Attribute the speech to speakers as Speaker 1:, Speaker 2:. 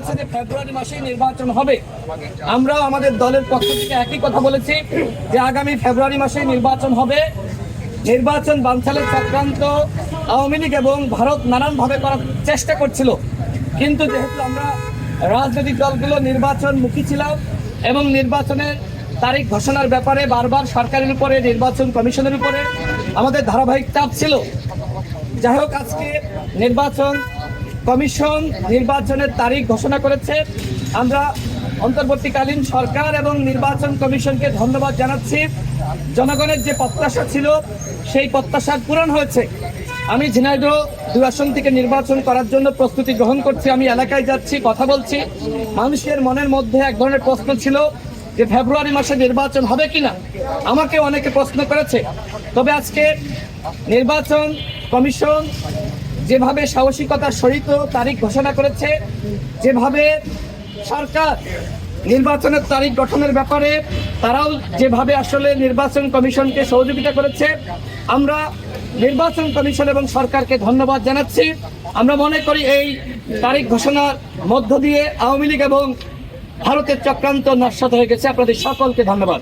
Speaker 1: বলেছে যে ফেব্রুয়ারি মাসেই নির্বাচন হবে। আমরাও আমাদের দলের পক্ষ থেকে একই কথা বলেছি যে আগামী ফেব্রুয়ারি মাসেই নির্বাচন হবে। নির্বাচন বানচালের চক্রান্ত আওয়ামী লীগ এবং ভারত নানানভাবে করার চেষ্টা করছিল। কিন্তু যেহেতু আমরা রাজনৈতিক দলগুলো নির্বাচন মুখী ছিলাম এবং নির্বাচনের তারিখ ঘোষণার ব্যাপারে বারবার সরকারের উপরে, নির্বাচন কমিশনের উপরে আমাদের ধারাবাহিক চাপ ছিল। যাই হোক, আজকে নির্বাচন কমিশন নির্বাচনের তারিখ ঘোষণা করেছে। আমরা অন্তর্বর্তীকালীন সরকার এবং নির্বাচন কমিশনকে ধন্যবাদ জানাচ্ছি। জনগণের যে প্রত্যাশা ছিল, সেই প্রত্যাশা পূরণ হয়েছে। আমি ঝিনাইদহ দুই আসন থেকে নির্বাচন করার জন্য প্রস্তুতি গ্রহণ করছি। আমি এলাকায় যাচ্ছি, কথা বলছি। মানুষের মনের মধ্যে এক ধরনের প্রশ্ন ছিল যে, ফেব্রুয়ারি মাসে নির্বাচন হবে কিনা? আমাকে অনেকে প্রশ্ন করেছে। তবে আজকে নির্বাচন কমিশন যেভাবে সাহসিকতার সহিত তারিখ ঘোষণা করেছে, যেভাবে সরকার নির্বাচনের তারিখ গঠনের ব্যাপারে তারাও যেভাবে আসলে নির্বাচন কমিশনকে সহযোগিতা করেছে, আমরা নির্বাচন কমিশন এবং সরকারকে ধন্যবাদ জানাচ্ছি। আমরা মনে করি এই তারিখ ঘোষণার মধ্য দিয়ে আওয়ামী লীগ এবং ভারতের চক্রান্ত নস্বাত হয়ে গেছে। আপনাদের সকলকে ধন্যবাদ।